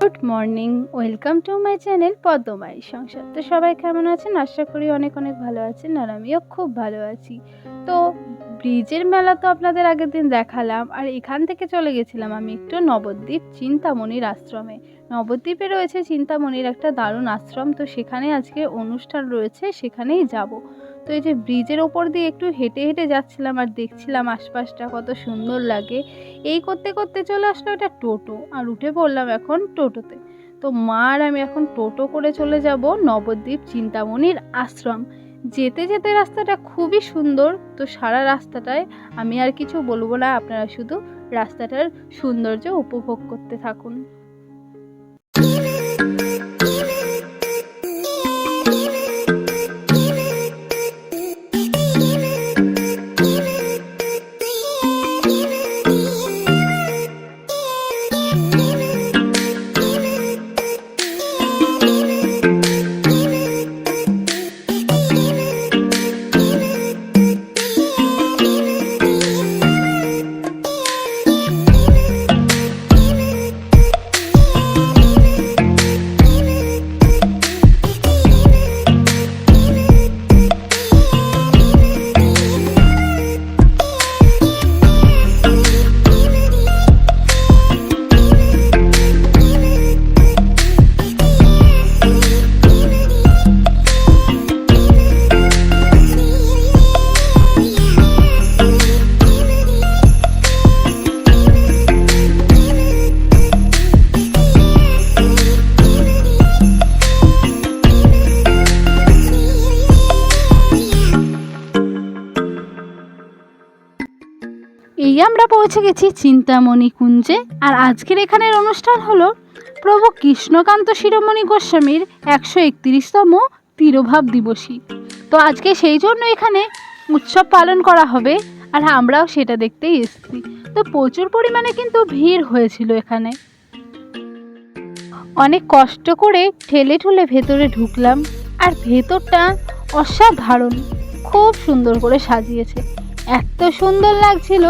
Good morning, welcome to my channel Padmamai Sansar. তো সবাই কেমন আছেন? আশা করি অনেক অনেক ভালো আছেন আর আমিও খুব ভালো আছি। তো ব্রিজের মেলা তো আপনাদের আগের দিন দেখালাম আর এখান থেকে চলে গেছিলাম আমি একটু নবদ্বীপ চিন্তামণির আশ্রমে। নবদ্বীপে রয়েছে চিন্তামণির একটা দারুণ আশ্রম, তো সেখানে আজকে অনুষ্ঠান রয়েছে, সেখানেই যাব। তো এই যে ব্রিজের ওপর দিয়ে একটু হেঁটে হেঁটে যাচ্ছিলাম আর দেখছিলাম আশপাশটা কত সুন্দর লাগে। এই করতে করতে চলে আসলো একটা টোটো। আর উঠে পড়লাম এখন টোটোতে। তো মা আর আমি এখন টোটো করে চলে যাব নবদ্বীপ চিন্তামণির আশ্রম। যেতে যেতে রাস্তাটা খুবই সুন্দর। তো সারা রাস্তাটায় আমি আর কিছু বলব না, আপনারা শুধু রাস্তাটার সৌন্দর্য উপভোগ করতে থাকুন। এই আমরা পৌঁছে গেছি চিন্তামণি কুঞ্জে। আর আজকের এখানের অনুষ্ঠান হলো প্রভু কৃষ্ণকান্ত শিরোমণি গোস্বামীর একশো একত্রিশতম তিরোভাব দিবসী। তো আজকে সেই জন্য এখানে উৎসব পালন করা হবে, আর আমরাও সেটা দেখতেই এসেছি। তো প্রচুর পরিমাণে কিন্তু ভিড় হয়েছিল এখানে। অনেক কষ্ট করে ঠেলে ঠুলে ভেতরে ঢুকলাম, আর ভেতরটা অসাধারণ, খুব সুন্দর করে সাজিয়েছে। এত সুন্দর লাগছিল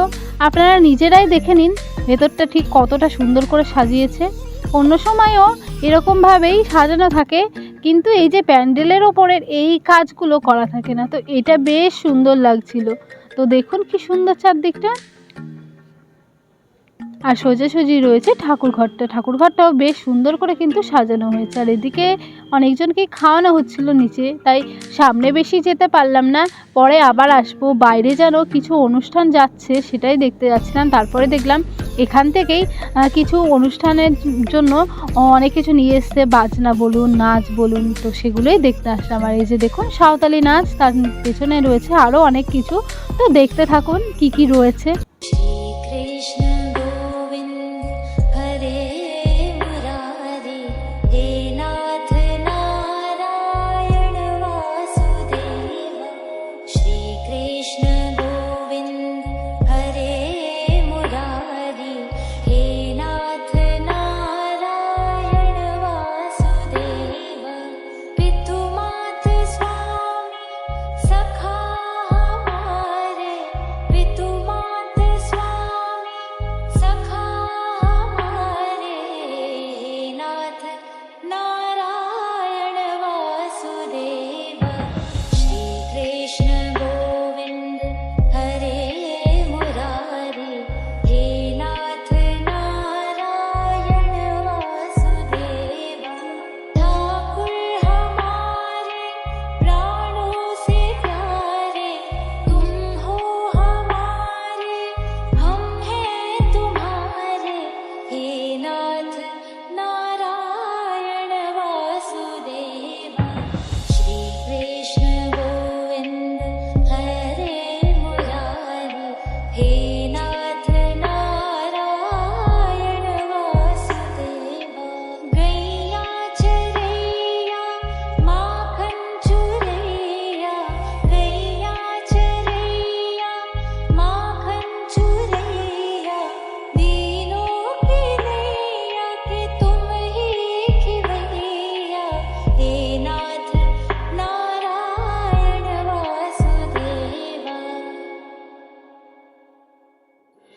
আপনারা নিজেরাই দেখে নিন, ভেতরটা ঠিক কতটা সুন্দর করে সাজিয়েছে। অন্য সময়ও এরকমভাবেই সাজানো থাকে, কিন্তু এই যে প্যান্ডেলের ওপরের এই কাজগুলো করা থাকে না, তো এটা বেশ সুন্দর লাগছিল। তো দেখুন কি সুন্দর চারদিকটা। আর সোজাসুজি রয়েছে ঠাকুর ঘরটা ঠাকুর ঘরটাও বেশ সুন্দর করে কিন্তু সাজানো হয়েছে। আর এদিকে অনেকজনকেই খাওয়ানো হচ্ছিল নিচে, তাই সামনে বেশি যেতে পারলাম না। পরে আবার আসব। বাইরে যেন কিছু অনুষ্ঠান যাচ্ছে সেটাই দেখতে যাচ্ছিলাম। তারপরে দেখলাম এখান থেকেই কিছু অনুষ্ঠানের জন্য অনেক কিছু নিয়ে এসছে। বাজনা বলুন, নাচ বলুন, তো সেগুলোই দেখতে আসলাম। আর এই যে দেখুন, সাঁওতালি নাচ, তার পেছনে রয়েছে আরও অনেক কিছু। তো দেখতে থাকুন কি কি রয়েছে।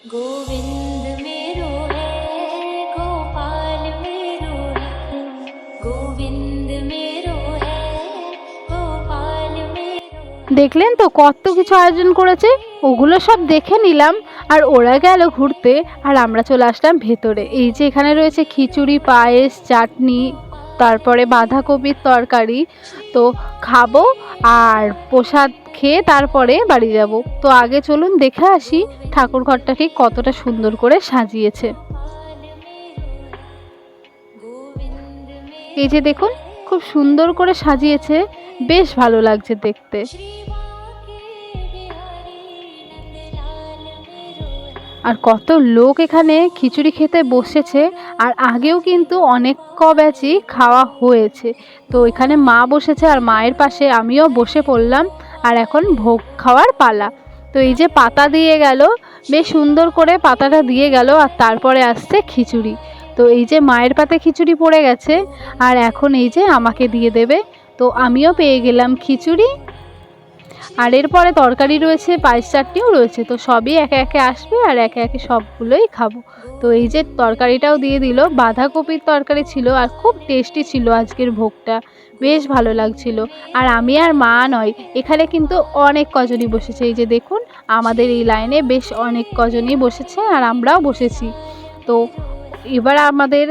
দেখলেন তো কত কিছু আয়োজন করেছে? ওগুলো সব দেখে নিলাম, আর ওরা গেল ঘুরতে, আর আমরা চলে আসলাম ভেতরে। এই যে এখানে রয়েছে খিচুড়ি, পায়েস, চাটনি তারপরে বাঁধাকপির তরকারি। তো খাব আর প্রসাদ খেয়ে তারপরে বাড়ি যাব। তো আগে চলুন দেখে আসি ঠাকুর ঘরটা ঠিক কতটা সুন্দর করে সাজিয়েছে। এই যে দেখুন, খুব সুন্দর করে সাজিয়েছে। বেশ ভালো লাগছে দেখতে। আর কত লোক এখানে খিচুড়ি খেতে বসেছে, আর আগেও কিন্তু অনেক ক ব্যাচই খাওয়া হয়েছে। তো এখানে মা বসেছে আর মায়ের পাশে আমিও বসে পড়লাম, আর এখন ভোগ খাওয়ার পালা। তো এই যে পাতা দিয়ে গেল, বেশ সুন্দর করে পাতাটা দিয়ে গেল, আর তারপরে আসছে খিচুড়ি। তো এই যে মায়ের পাতে খিচুড়ি পড়ে গেছে, আর এখন এই যে আমাকে দিয়ে দেবে। তো আমিও পেয়ে গেলাম খিচুড়ি আর এরপরে তরকারি রয়েছে, পায়েস চাটনিও রয়েছে, তো সবই একে একে আসবে আর একে একে সবগুলোই খাব। তো এই যে তরকারিটাও দিয়ে দিল, বাঁধাকপির তরকারি ছিল আর খুব টেস্টি ছিল আজকের ভোগটা, বেশ ভালো লাগছিল। আর আমি আর মা নয়, এখানে কিন্তু অনেক কজনই বসেছে, এই যে দেখুন, আমাদের এই লাইনে বেশ অনেক কজনই বসেছে আর আমরাও বসেছি। তো এবার আমাদের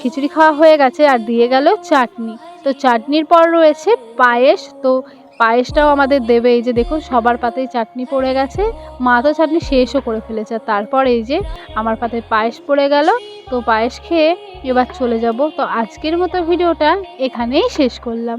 খিচুড়ি খাওয়া হয়ে গেছে আর দিয়ে গেল চাটনি। তো চাটনির পর রয়েছে পায়েস, তো পায়েসটাও আমাদের দেবে। এই যে দেখুন, সবার পাতেই চাটনি পড়ে গেছে। মা তো চাটনি শেষও করে ফেলেছে। তারপর এই যে আমার পাতে পায়েস পড়ে গেল। তো পায়েস খেয়ে এবার চলে যাব। তো আজকের মতো ভিডিওটা এখানেই শেষ করলাম।